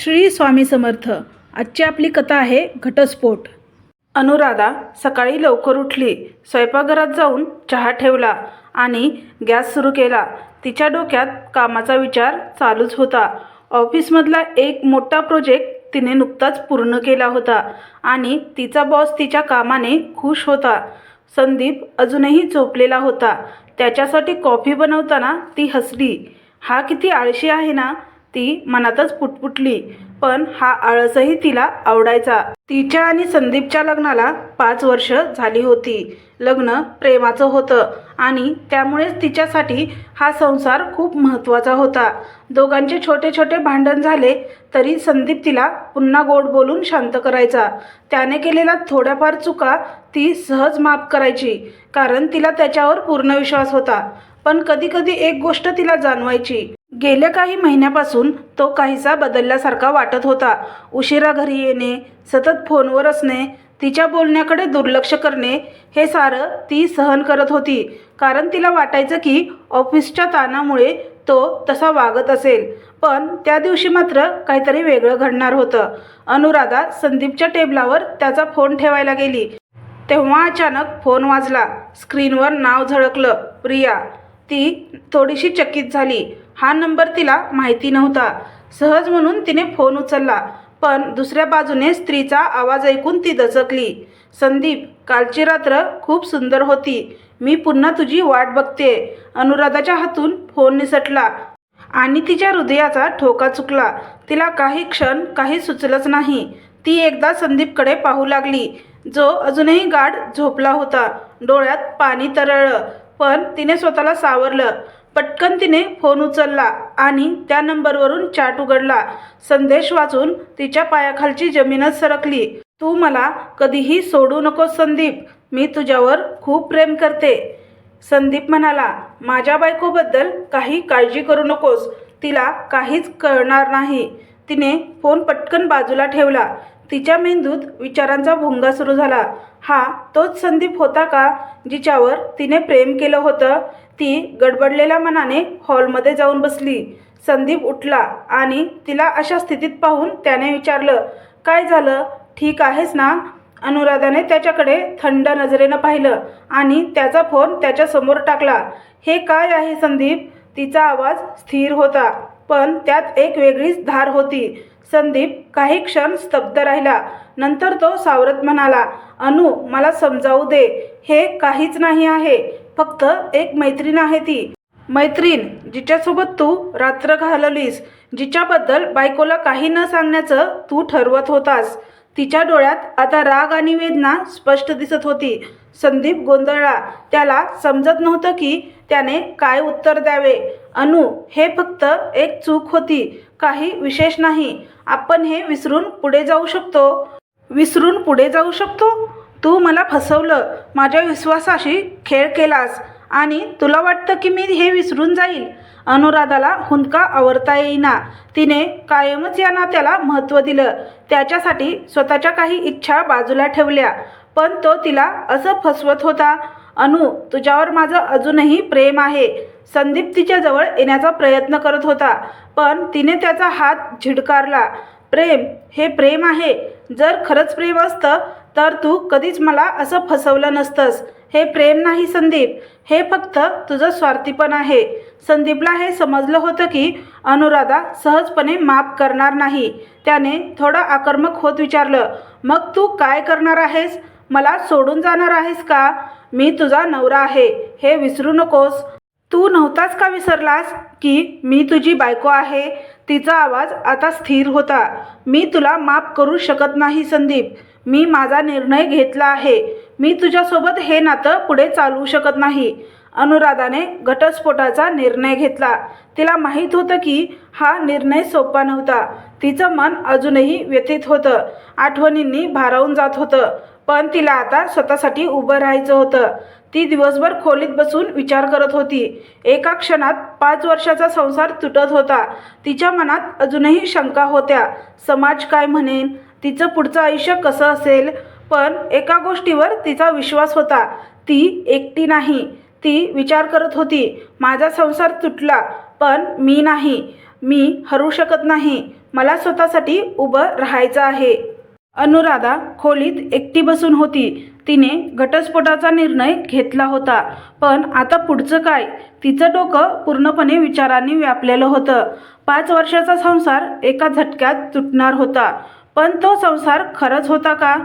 श्री स्वामी समर्थ. आजची आपली कथा आहे घटस्फोट. अनुराधा सकाळी लवकर उठली. स्वयंपाकघरात जाऊन चहा ठेवला आणि गॅस सुरू केला. तिच्या डोक्यात कामाचा विचार चालूच होता. ऑफिसमधला एक मोठा प्रोजेक्ट तिने नुकताच पूर्ण केला होता आणि तिचा बॉस तिच्या कामाने खुश होता. संदीप अजूनही झोपलेला होता. त्याच्यासाठी कॉफी बनवताना ती हसली. हा किती आळशी आहे ना? ती मनातच पुटपुटली. पण हा आळसही तिला आवडायचा. तिच्या आणि संदीपच्या लग्नाला पाच वर्ष झाली होती. लग्न प्रेमाचं होतं आणि त्यामुळेच तिच्यासाठी हा संसार खूप महत्त्वाचा होता. दोघांचे छोटे छोटे भांडण झाले तरी संदीप तिला पुन्हा गोड बोलून शांत करायचा. त्याने केलेल्या थोड्याफार चुका ती सहज माफ करायची कारण तिला त्याच्यावर पूर्ण विश्वास होता. पण कधीकधी एक गोष्ट तिला जाणवायची. गेल्या काही महिन्यापासून तो काहीसा बदलल्यासारखा वाटत होता. उशिरा घरी येणे सतत फोनवर असणे तिच्या बोलण्याकडे दुर्लक्ष करणे हे सारं ती सहन करत होती. कारण तिला वाटायचं की ऑफिसच्या ताणामुळे तो तसा वागत असेल. पण त्या दिवशी मात्र काहीतरी वेगळं घडणार होतं. अनुराधा संदीपच्या टेबलावर त्याचा फोन ठेवायला गेली. तेव्हा अचानक फोन वाजला. स्क्रीनवर नाव झळकलं. प्रिया ती थोडीशी चकित झाली. हा नंबर तिला माहिती नव्हता. सहज म्हणून तिने फोन उचलला पण दुसऱ्या बाजूने स्त्रीचा आवाज ऐकून ती दचकली. संदीप कालची रात्र खूप सुंदर होती. मी पुन्हा तुझी वाट बघते. अनुराधाच्या हातून फोन निसटला आणि तिच्या हृदयाचा ठोका चुकला. तिला काही क्षण काही सुचलंच नाही. ती एकदा संदीपकडे पाहू लागली. जो अजूनही गाढ झोपला होता. डोळ्यात पाणी तरळलं. पण तिने स्वतःला सावरलं. पटकन तिने फोन उचलला आणि त्या नंबरवरून चॅट उघडला. संदेश वाचून तिच्या पायाखालची जमीनच सरकली. तू मला कधीही सोडू नकोस संदीप. मी तुझ्यावर खूप प्रेम करते. संदीप म्हणाला माझ्या बायकोबद्दल काही काळजी करू नकोस. तिला काहीच कळणार नाही. तिने फोन पटकन बाजूला ठेवला. तिच्या मेंदूत विचारांचा भोंगा सुरू झाला. हा तोच संदीप होता का जिच्यावर तिने प्रेम केलं होतं? ती गडबडलेल्या मनाने हॉलमध्ये जाऊन बसली. संदीप उठला आणि तिला अशा स्थितीत पाहून त्याने विचारलं काय झालं? ठीक आहेस ना? अनुराधाने त्याच्याकडे थंड नजरेनं पाहिलं आणि त्याचा फोन त्याच्यासमोर टाकला. हे काय आहे संदीप? तिचा आवाज स्थिर होता. पण त्यात एक वेगळीच धार होती. संदीप काही क्षण स्तब्ध राहिला. नंतर तो सावरत म्हणाला अनु मला समजावू दे. हे काहीच नाही आहे. फक्त एक मैत्रीण आहे ती. मैत्रीण? जिच्यासोबत तू रात्र घालवलीस जिच्याबद्दल बायकोला काही न सांगण्याचं तू ठरवत होतास. तिच्या डोळ्यात आता राग आणि वेदना स्पष्ट दिसत होती. संदीप गोंधळला. त्याला समजत नव्हतं की त्याने काय उत्तर द्यावे. अनु हे फक्त एक चूक होती. काही विशेष नाही. आपण हे विसरून पुढे जाऊ शकतो. विसरून पुढे जाऊ शकतो? तू मला फसवलं. माझ्या विश्वासाशी खेळ केलास. आणि तुला वाटतं की मी हे विसरून जाईल? अनुराधाला हुंदका आवरता येईना. तिने कायमच या नात्याला महत्त्व दिलं. त्याच्यासाठी स्वतःच्या काही इच्छा बाजूला ठेवल्या. पण तो तिला असं फसवत होता अनु तुझ्यावर माझं अजूनही प्रेम आहे. संदीप तिच्याजवळ येण्याचा प्रयत्न करत होता पण तिने त्याचा हात झिडकारला. प्रेम हे प्रेम आहे. जर खरंच प्रेम असतं तर तू कधीच मला असं फसवलं नसतंस. हे प्रेम नाही संदीप. हे फक्त तुझं स्वार्थीपण आहे. संदीपला हे समजलं होतं की अनुराधा सहजपणे माफ करणार नाही. त्याने थोडं आक्रमक होत विचारलं मग तू काय करणार आहेस? मला सोडून जाणार आहेस का? मी तुझा नवरा आहे हे विसरू नकोस. तू नव्हताच का विसरलास की मी तुझी बायको आहे? तिचा आवाज आता स्थिर होता. मी तुला माफ करू शकत नाही संदीप. मी माझा निर्णय घेतला आहे. मी तुझ्यासोबत हे नातं पुढे चालवू शकत नाही. अनुराधाने घटस्फोटाचा निर्णय घेतला. तिला माहीत होतं की हा निर्णय सोपा नव्हता. तिचं मन अजूनही व्यथित होतं. आठवणींनी भारावून जात होतं. पण तिला आता स्वतःसाठी उभं राहायचं होतं. ती दिवसभर खोलीत बसून विचार करत होती. एका क्षणात पाच वर्षाचा संसार तुटत होता. तिच्या मनात अजूनही शंका होत्या. समाज काय म्हणेन? तिचं पुढचं आयुष्य कसं असेल? पण एका गोष्टीवर तिचा विश्वास होता. ती एकटी नाही. ती विचार करत होती माझा संसार तुटला पण मी नाही. मी हरू शकत नाही. मला स्वतःसाठी उभं राहायचं आहे. अनुराधा खोलीत एकटी बसून होती. तिने घटस्फोटाचा निर्णय घेतला होता. पण आता पुढचं काय? तिचं डोकं पूर्णपणे विचारांनी व्यापलेलं होतं. पाच वर्षाचा संसार एका झटक्यात तुटणार होता. पण तो संसार खरंच होता का?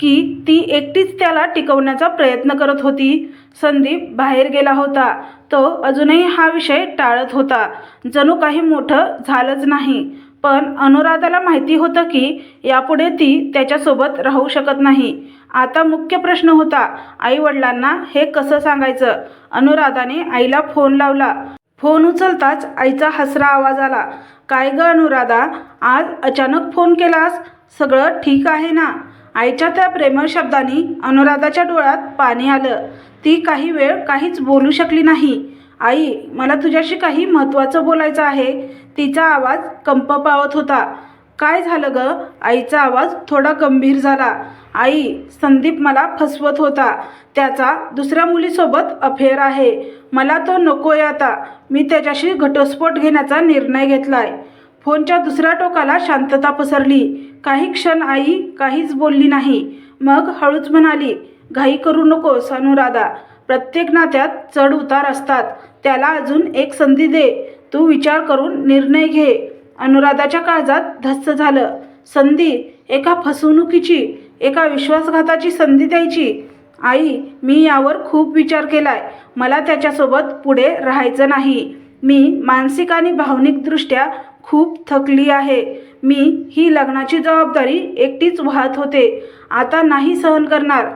की ती एकटीच त्याला टिकवण्याचा प्रयत्न करत होती. संदीप बाहेर गेला होता. तो अजूनही हा विषय टाळत होता. जणू काही मोठं झालंच नाही. पण अनुराधाला माहिती होतं की यापुढे ती त्याच्यासोबत राहू शकत नाही. आता मुख्य प्रश्न होता आईवडिलांना हे कसं सांगायचं? अनुराधाने आईला फोन लावला. फोन उचलताच आईचा हसरा आवाज आला. काय ग अनुराधा आज अचानक फोन केलास? सगळं ठीक आहे ना? आईच्या त्या प्रेमळ शब्दांनी अनुराधाच्या डोळ्यात पाणी आलं. ती काही वेळ काहीच बोलू शकली नाही. आई मला तुझ्याशी काही महत्त्वाचं बोलायचं आहे. तिचा आवाज कंप पावत होता. काय झालं ग? आईचा आवाज थोडा गंभीर झाला. आई संदीप मला फसवत होता. त्याचा दुसऱ्या मुलीसोबत अफेअर आहे. मला तो नकोय आता. मी त्याच्याशी घटस्फोट घेण्याचा निर्णय घेतलाय. फोनच्या दुसऱ्या टोकाला शांतता पसरली. काही क्षण आई काहीच बोलली नाही. मग हळूच म्हणाली घाई करू नकोस अनुराधा प्रत्येक नात्यात चढ उतार असतात. त्याला अजून एक संधी दे. तू विचार करून निर्णय घे. अनुराधाच्या काळजात धस्स झालं. संधी? एका फसवणुकीची? एका विश्वासघाताची संधी द्यायची? आई मी यावर खूप विचार केलाय. मला त्याच्यासोबत पुढे राहायचं नाही. मी मानसिक आणि भावनिकदृष्ट्या खूप थकली आहे. मी ही लग्नाची जबाबदारी एकटीच वाहत होते. आता नाही सहन करणार.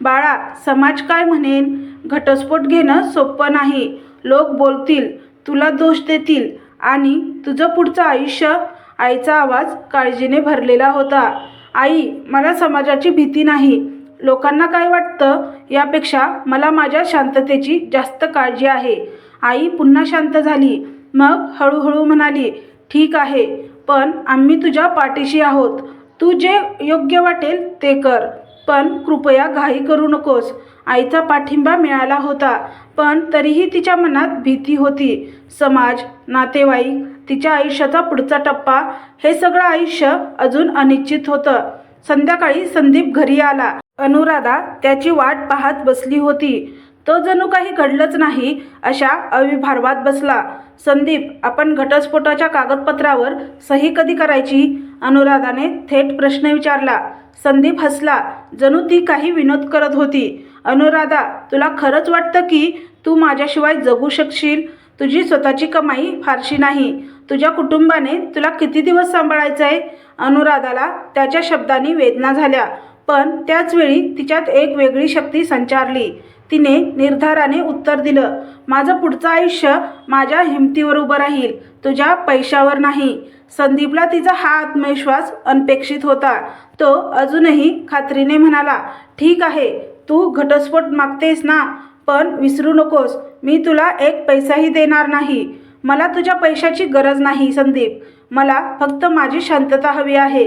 बाळा समाज काय म्हणेन? घटस्फोट घेणं सोपं नाही. लोक बोलतील तुला दोष देतील. आणि तुझं पुढचं आयुष्य? आईचा आवाज काळजीने भरलेला होता. आई मला समाजाची भीती नाही. लोकांना काय वाटतं? यापेक्षा मला माझ्या शांततेची जास्त काळजी आहे. आई पुन्हा शांत झाली. मग हळूहळू म्हणाली ठीक आहे पण आम्ही तुझ्या पाठीशी आहोत. तू जे योग्य वाटेल ते कर पण कृपया घाई करू नकोस. आईचा पाठिंबा मिळाला होता पण तरीही तिच्या मनात भीती होती. समाज नातेवाईक तिच्या आयुष्याचा पुढचा टप्पा हे सगळं आयुष्य अजून अनिश्चित होतं. संध्याकाळी संदीप घरी आला. अनुराधा त्याची वाट पाहत बसली होती. तो जणू काही घडलंच नाही अशा अविभार्वात बसला. संदीप आपण घटस्फोटाच्या कागदपत्रावर सही कधी करायची? अनुराधाने थेट प्रश्न विचारला. संदीप हसला. जणू ती काही विनोद करत होती. अनुराधा तुला खरंच वाटतं की तू माझ्याशिवाय जगू शकशील? तुझी स्वतःची कमाई फारशी नाही. तुझ्या कुटुंबाने तुला किती दिवस सांभाळायचं आहे अनुराधाला त्याच्या शब्दांनी वेदना झाल्या. पण त्याचवेळी तिच्यात एक वेगळी शक्ती संचारली. तिने निर्धाराने उत्तर दिलं माझं पुढचं आयुष्य माझ्या हिमतीवर उभं राहील तुझ्या पैशावर नाही. संदीपला तिचा हा आत्मविश्वास अनपेक्षित होता. तो अजूनही खात्रीने म्हणाला ठीक आहे तू घटस्फोट मागतेस ना पण विसरू नकोस मी तुला एक पैसाही देणार नाही. मला तुझ्या पैशाची गरज नाही संदीप. मला फक्त माझी शांतता हवी आहे.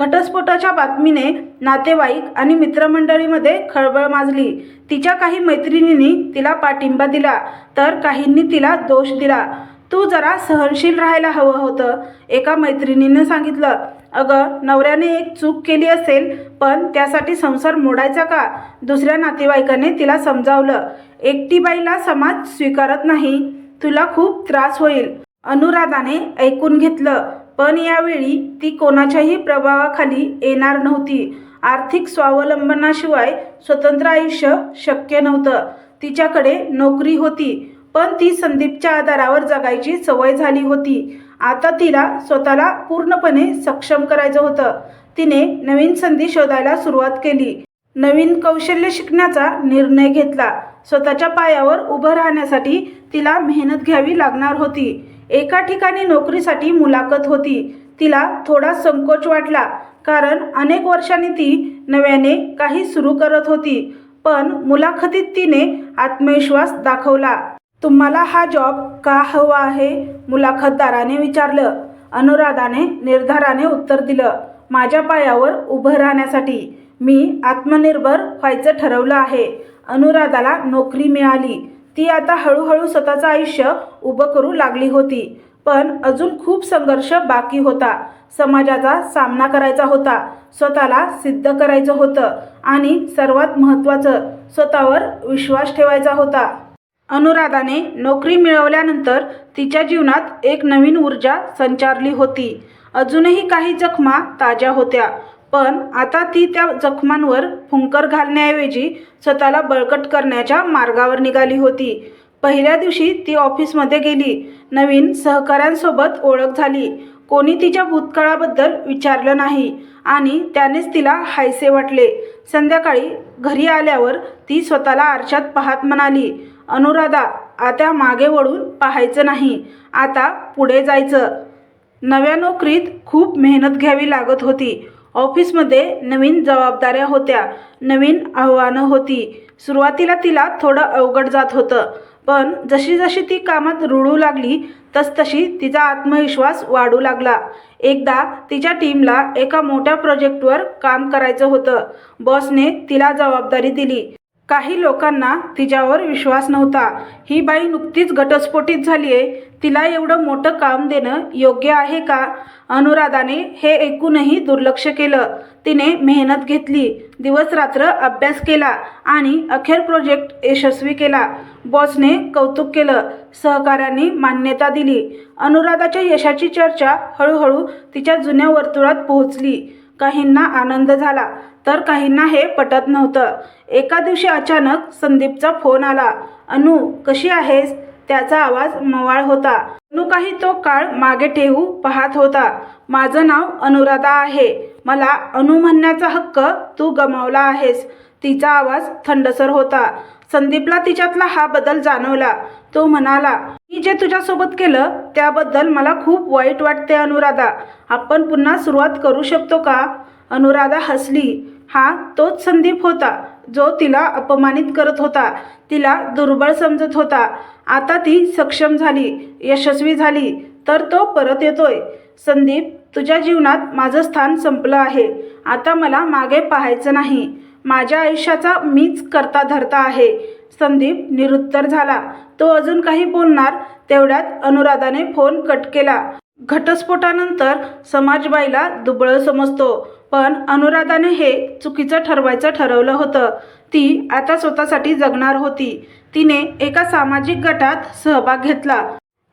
घटस्फोटाच्या बातमीने नातेवाईक आणि मित्रमंडळीमध्ये खळबळ माजली. तिच्या काही मैत्रिणींनी तिला पाठिंबा दिला तर काहींनी तिला दोष दिला. तू जरा सहनशील राहायला हवं होतं एका मैत्रिणीनं सांगितलं. अगं नवऱ्याने एक चूक केली असेल पण त्यासाठी संसार मोडायचा का? दुसऱ्या नातेवाईकाने तिला समजावलं. एकटी बाईला समाज स्वीकारत नाही तुला खूप त्रास होईल. अनुराधाने ऐकून घेतलं. पण यावेळी ती कोणाच्याही प्रभावाखाली येणार नव्हती. आर्थिक स्वावलंबनाशिवाय स्वतंत्र आयुष्य शक्य नव्हतं. तिच्याकडे नोकरी होती पण ती संदीपच्या आधारावर जगायची सवय झाली होती. आता तिला स्वतःला पूर्णपणे सक्षम करायचं होतं. तिने नवीन संधी शोधायला सुरुवात केली. नवीन कौशल्य शिकण्याचा निर्णय घेतला. स्वतःच्या पायावर उभं राहण्यासाठी तिला मेहनत घ्यावी लागणार होती. एका ठिकाणी नोकरीसाठी मुलाखत होती. तिला थोडा संकोच वाटला कारण अनेक वर्षांनी ती नव्याने काही सुरू करत होती. पण मुलाखतीत तिने आत्मविश्वास दाखवला. तुम्हाला हा जॉब का हवा आहे? मुलाखतदाराने विचारलं. अनुराधाने निर्धाराने उत्तर दिलं माझ्या पायावर उभं राहण्यासाठी. मी आत्मनिर्भर व्हायचं ठरवलं आहे. अनुराधाला नोकरी मिळाली. ती आता हळूहळू स्वतःचं आयुष्य उभं करू लागली होती. पण अजून खूप संघर्ष बाकी होता. समाजाचा सामना करायचा होता. स्वतःला सिद्ध करायचं होतं आणि सर्वात महत्त्वाचं स्वतःवर विश्वास ठेवायचा होता. अनुराधाने नोकरी मिळवल्यानंतर तिच्या जीवनात एक नवीन ऊर्जा संचारली होती. अजूनही काही जखमा ताज्या होत्या. पण आता ती त्या जखमांवर फुंकर घालण्याऐवजी स्वतःला बळकट करण्याच्या मार्गावर निघाली होती. पहिल्या दिवशी ती ऑफिसमध्ये गेली. नवीन सहकाऱ्यांसोबत ओळख झाली. कोणी तिच्या भूतकाळाबद्दल विचारलं नाही आणि त्यानेच तिला हायसे वाटले. संध्याकाळी घरी आल्यावर ती स्वतःला आरशात पाहत म्हणाली अनुराधा आता मागे वळून पाहायचं नाही. आता पुढे जायचं. नव्या नोकरीत खूप मेहनत घ्यावी लागत होती. ऑफिसमध्ये नवीन जबाबदाऱ्या होत्या. नवीन आव्हानं होती. सुरुवातीला तिला थोडं अवघड जात होतं. पण जशी जशी ती कामात रुळू लागली तसतशी तिचा आत्मविश्वास वाढू लागला. एकदा तिच्या टीमला एका मोठ्या प्रोजेक्टवर काम करायचं होतं. बॉसने तिला जबाबदारी दिली. काही लोकांना तिच्यावर विश्वास नव्हता. ही बाई नुकतीच घटस्फोटित झाली आहे तिला एवढं मोठं काम देणं योग्य आहे का? अनुराधाने हे ऐकूनही दुर्लक्ष केलं. तिने मेहनत घेतली दिवस रात्र अभ्यास केला आणि अखेर प्रोजेक्ट यशस्वी केला. बॉसने कौतुक केलं सहकाऱ्यांनी मान्यता दिली. अनुराधाच्या यशाची चर्चा हळूहळू तिच्या जुन्या वर्तुळात पोहोचली. काहींना आनंद झाला तर काहींना हे पटत नव्हतं. एका दिवशी अचानक संदीपचा फोन आला. अनु कशी आहेस? त्याचा आवाज मवाळ होता. अनु काही तो काळ मागे ठेवू पाहत होता. माझं नाव अनुराधा आहे. मला अनु म्हणण्याचा हक्क तू गमावला आहेस. तिचा आवाज थंडसर होता. संदीपला तिच्यातला हा बदल जाणवला. तो म्हणाला मी जे तुझ्यासोबत केलं त्याबद्दल मला खूप वाईट वाटते अनुराधा. आपण पुन्हा सुरुवात करू शकतो का? अनुराधा हसली. हा तोच संदीप होता जो तिला अपमानित करत होता. तिला दुर्बळ समजत होता. आता ती सक्षम झाली यशस्वी झाली तर तो परत येतोय. संदीप तुझ्या जीवनात माझं स्थान संपलं आहे. आता मला मागे पाहायचं नाही. माझ्या आयुष्याचा मीच करता धरता आहे. संदीप निरुत्तर झाला. तो अजून काही बोलणार तेवढ्यात अनुराधाने फोन कट केला. घटस्फोटानंतर समाजबाईला दुबळं समजतो पण अनुराधाने हे चुकीचं ठरवायचं ठरवलं होतं. ती आता स्वतःसाठी जगणार होती. तिने एका सामाजिक गटात सहभाग घेतला.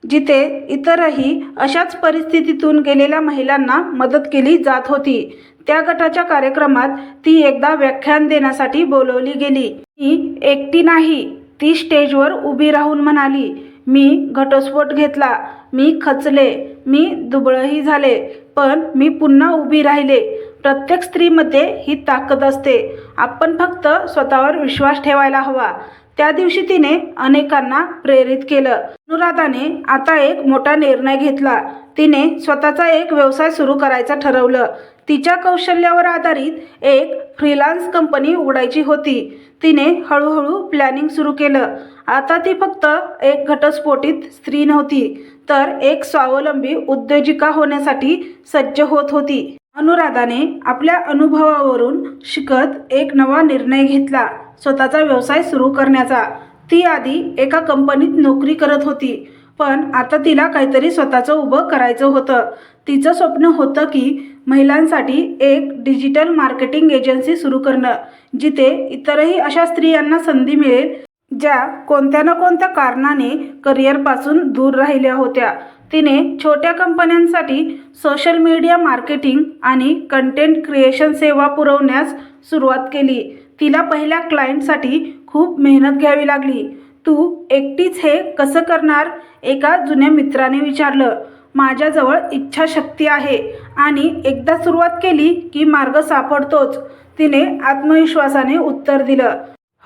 जिथे इतरही अशाच परिस्थितीतून गेलेल्या महिलांना मदत केली जात होती. त्या गटाच्या कार्यक्रमात ती एकदा व्याख्यान देण्यासाठी बोलवली गेली. ती एकटी नाही ती स्टेजवर उभी राहून म्हणाली. मी घटस्फोट घेतला. मी खचले. मी दुबळही झाले. पण मी पुन्हा उभी राहिले. प्रत्येक स्त्रीमध्ये ही ताकद असते. आपण फक्त स्वतःवर विश्वास ठेवायला हवा. त्या दिवशी तिने अनेकांना प्रेरित केलं. अनुराधाने आता एक मोठा निर्णय घेतला. तिने स्वतःचा एक व्यवसाय सुरू करायचा ठरवलं. तिच्या कौशल्यावर आधारित एक फ्रीलान्स कंपनी उघडायची होती. तिने हळूहळू प्लॅनिंग सुरू केलं. आता ती फक्त एक घटस्फोटित स्त्री नव्हती तर एक स्वावलंबी उद्योजिका होण्यासाठी सज्ज होत होती. अनुराधाने आपल्या अनुभवावरून शिकत एक नवा निर्णय घेतला. स्वतःचा व्यवसाय सुरू करण्याचा. ती आधी एका कंपनीत नोकरी करत होती. पण आता तिला काहीतरी स्वतःचं उभं करायचं होतं. तिचं स्वप्न होतं की महिलांसाठी एक डिजिटल मार्केटिंग एजन्सी सुरू करणं जिथे इतरही अशा स्त्रियांना संधी मिळेल ज्या कोणत्या ना कोणत्या कारणाने करिअरपासून दूर राहिल्या होत्या. तिने छोट्या कंपन्यांसाठी सोशल मीडिया मार्केटिंग आणि कंटेंट क्रिएशन सेवा पुरवण्यास सुरुवात केली. तिला पहिल्या क्लायंटसाठी खूप मेहनत घ्यावी लागली. तू एकटीच हे कसं करणार? एका जुन्या मित्राने विचारलं. माझ्याजवळ इच्छाशक्ती आहे आणि एकदा सुरुवात केली की मार्ग सापडतोच. तिने आत्मविश्वासाने उत्तर दिलं.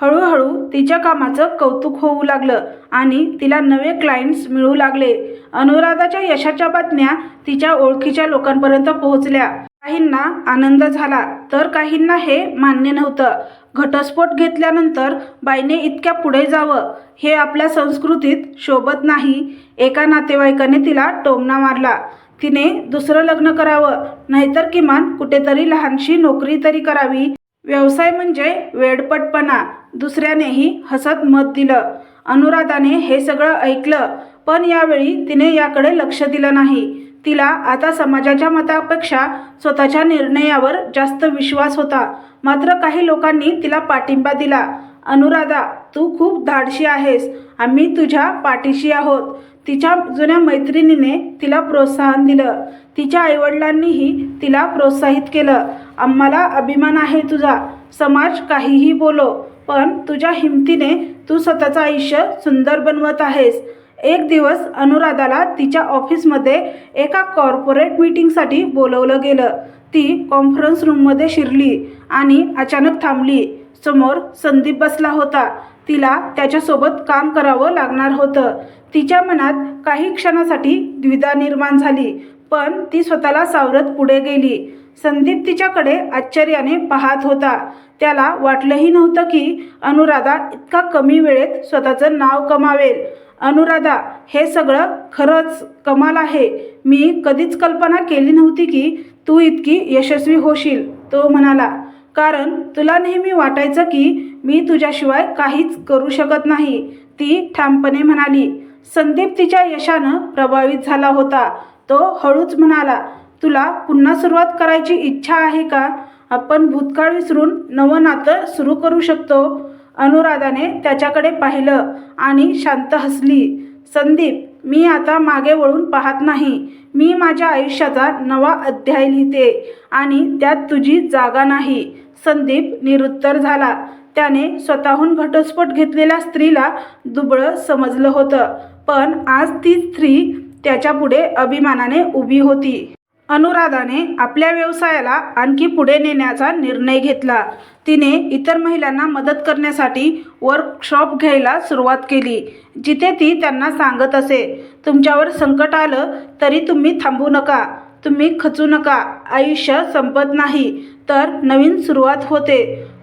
हळूहळू तिच्या कामाचं कौतुक होऊ लागलं आणि तिला नवे क्लायंट्स मिळू लागले. अनुराधाच्या यशाच्या बातम्या तिच्या ओळखीच्या लोकांपर्यंत पोहोचल्या. काहींना आनंद झाला तर काहींना हे मान्य नव्हतं. घटस्फोट घेतल्यानंतर बाईने इतक्या पुढे जावं हे आपल्या संस्कृतीत शोभत नाही. एका नातेवाईकाने तिला टोमणा मारला. तिने दुसरं लग्न करावं नाहीतर किमान कुठेतरी लहानशी नोकरी तरी करावी. व्यवसाय म्हणजे वेडपटपणा. दुसऱ्यानेही हसत मत दिलं. अनुराधाने हे सगळं ऐकलं पण यावेळी तिने याकडे लक्ष दिलं नाही. तिला आता समाजाच्या मतापेक्षा स्वतःच्या निर्णयावर जास्त विश्वास होता. मात्र काही लोकांनी तिला पाठिंबा दिला. अनुराधा तू खूप धाडशी आहेस. आम्ही तुझ्या पाठीशी आहोत. तिच्या जुन्या मैत्रिणीने तिला प्रोत्साहन दिलं. तिच्या आईवडिलांनीही तिला प्रोत्साहित केलं. आम्हाला अभिमान आहे तुझा. समाज काहीही बोलो. पण तुझ्या हिमतीने तू स्वतःचं आयुष्य सुंदर बनवत आहेस. एक दिवस अनुराधाला तिच्या ऑफिसमध्ये एका कॉर्पोरेट मीटिंगसाठी बोलवलं गेलं. ती कॉन्फरन्स रूममध्ये शिरली आणि अचानक थांबली. समोर संदीप बसला होता. तिला त्याच्यासोबत काम करावं लागणार होतं. तिच्या मनात काही क्षणासाठी द्विधा निर्माण झाली पण ती स्वतःला सावरत पुढे गेली. संदीप तिच्याकडे आश्चर्याने पाहत होता. त्याला वाटलंही नव्हतं की अनुराधा इतका कमी वेळेत स्वतःचं नाव कमावेल. अनुराधा हे सगळं खरंच कमाल आहे. मी कधीच कल्पना केली नव्हती की तू इतकी यशस्वी होशील तो म्हणाला. कारण तुला नेहमी वाटायचं की मी तुझ्याशिवाय काहीच करू शकत नाही ती ठामपणे म्हणाली. संदीप तिच्या यशानं प्रभावित झाला होता. तो हळूच म्हणाला तुला पुन्हा सुरुवात करायची इच्छा आहे का? आपण भूतकाळ विसरून नवं नातं सुरू करू शकतो. अनुराधाने त्याच्याकडे पाहिलं आणि शांत हसली. संदीप मी आता मागे वळून पाहत नाही. मी माझ्या आयुष्याचा नवा अध्याय लिहिते आणि त्यात तुझी जागा नाही. संदीप निरुत्तर झाला. त्याने स्वतःहून घटस्फोट घेतलेल्या स्त्रीला दुबळं समजलं होतं. पण आज ती स्त्री त्याच्यापुढे अभिमानाने उभी होती. अनुराधाने आपल्या व्यवसायाला आणखी पुढे नेण्याचा निर्णय घेतला. तिने इतर महिलांना मदत करण्यासाठी वर्कशॉप घ्यायला सुरुवात केली जिथे ती त्यांना सांगत असे तुमच्यावर संकट आलं तरी तुम्ही थांबू नका तुम्ही खचू नका आयुष्य संपत नाही. तर नवीन सुरुवात होते.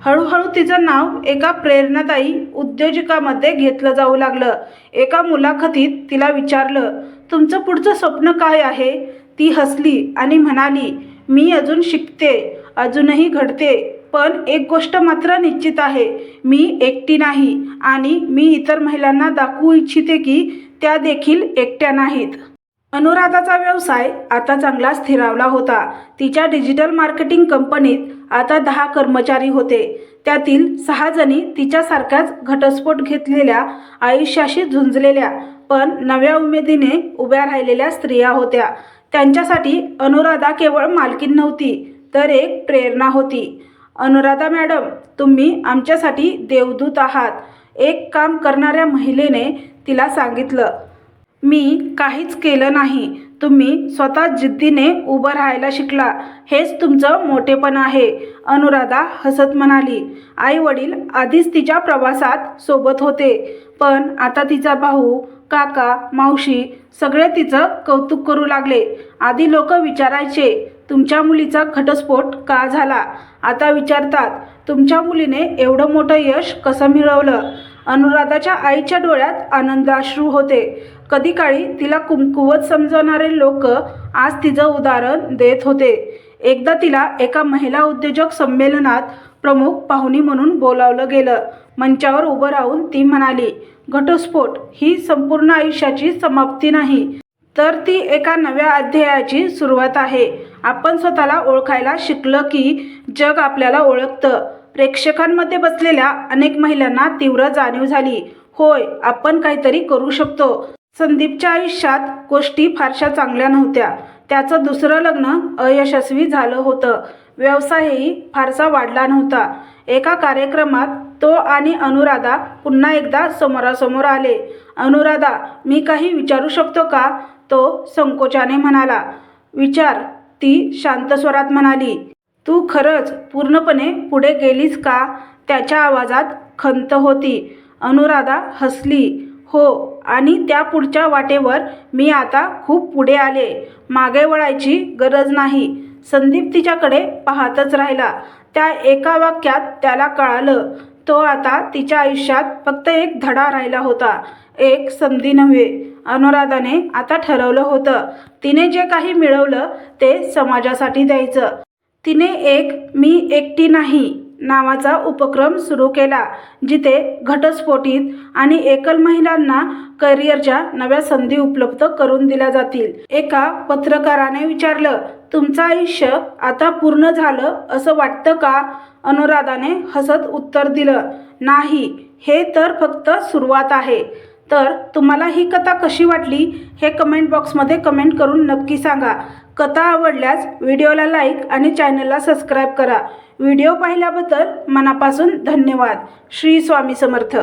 हळूहळू तिचं नाव एका प्रेरणादायी उद्योजकामध्ये घेतलं जाऊ लागलं. एका मुलाखतीत तिला विचारलं तुमचं पुढचं स्वप्न काय आहे? ती हसली आणि म्हणाली मी अजून शिकते अजूनही घडते पण एक गोष्ट मात्र निश्चित आहे. मी एकटी नाही आणि मी इतर महिलांना दाखवू इच्छिते की त्या देखील एकट्या नाहीत. अनुराधाचा व्यवसाय आता चांगला स्थिरावला होता. तिच्या डिजिटल मार्केटिंग कंपनीत आता दहा कर्मचारी होते. त्यातील सहा जणी तिच्यासारख्याच घटस्फोट घेतलेल्या आयुष्याशी झुंजलेल्या पण नव्या उमेदीने उभ्या राहिलेल्या स्त्रिया होत्या. त्यांच्यासाठी अनुराधा केवळ मालकीन नव्हती तर एक प्रेरणा होती. अनुराधा मॅडम तुम्ही आमच्यासाठी देवदूत आहात. एक काम करणाऱ्या महिलेने तिला सांगितलं मी काहीच केलं नाही. तुम्ही स्वतः जिद्दीने उभं राहायला शिकला. हेच तुमचं मोठेपण आहे अनुराधा हसत म्हणाली. आई वडील आधीच तिच्या प्रवासात सोबत होते पण आता तिचा भाऊ काका मावशी सगळे तिचं कौतुक करू लागले. आधी लोक विचारायचे तुमच्या मुलीचा घटस्फोट का झाला? आता विचारतात तुमच्या मुलीने एवढं मोठं यश कसं मिळवलं? अनुराधाच्या आईच्या डोळ्यात आनंदाश्रू होते. कधी काळी तिला कुमकुवत समजवणारे लोक आज तिचं उदाहरण देत होते. एकदा तिला एका महिला उद्योजक संमेलनात प्रमुख पाहुणी म्हणून बोलावलं गेलं. मंचावर उभं राहून ती म्हणाली घटस्फोट ही संपूर्ण आयुष्याची समाप्ती नाही. तर ती एका नव्या अध्यायाची सुरुवात आहे. आपण स्वतःला ओळखायला शिकलं की जग आपल्याला ओळखतं. प्रेक्षकांमध्ये बसलेल्या अनेक महिलांना तीव्र जाणीव झाली. होय आपण काहीतरी करू शकतो. संदीपच्या आयुष्यात गोष्टी फारशा चांगल्या नव्हत्या. त्याचं दुसरं लग्न अयशस्वी झालं होतं. व्यवसायही फारसा वाढला नव्हता. एका कार्यक्रमात तो आणि अनुराधा पुन्हा एकदा समोरासमोर आले. अनुराधा मी काही विचारू शकतो का? तो संकोचाने म्हणाला. विचार ती शांत स्वरात म्हणाली. तू खरंच पूर्णपणे पुढे गेलीस का? त्याच्या आवाजात खंत होती. अनुराधा हसली. हो आणि त्या पुढच्या वाटेवर मी आता खूप पुढे आले. मागे वळायची गरज नाही. संदीप तिच्याकडे पाहतच राहिला. त्या एका वाक्यात त्याला कळालं. तो आता तिच्या आयुष्यात फक्त एक धडा राहिला होता एक संधी नव्हे. अनुराधाने आता ठरवलं होतं. तिने जे काही मिळवलं ते समाजासाठी द्यायचं. तिने एक मी एकटी नाही नावाचा उपक्रम सुरू केला जिथे घटस्फोटीत आणि एकल महिलांना करिअरच्या नव्या संधी उपलब्ध करून दिल्या जातील. एका पत्रकाराने विचारलं तुमचं आयुष्य आता पूर्ण झालं असं वाटतं का? अनुराधाने हसत उत्तर दिलं नाही हे तर फक्त सुरुवात आहे. तर तुम्हाला ही कथा कशी वाटली हे कमेंट बॉक्समध्ये कमेंट करून नक्की सांगा. कथा आवडल्यास व्हिडिओला लाईक आणि चॅनलला सबस्क्राईब करा. व्हिडिओ पाहिल्याबद्दल मनापासून धन्यवाद. श्री स्वामी समर्थ.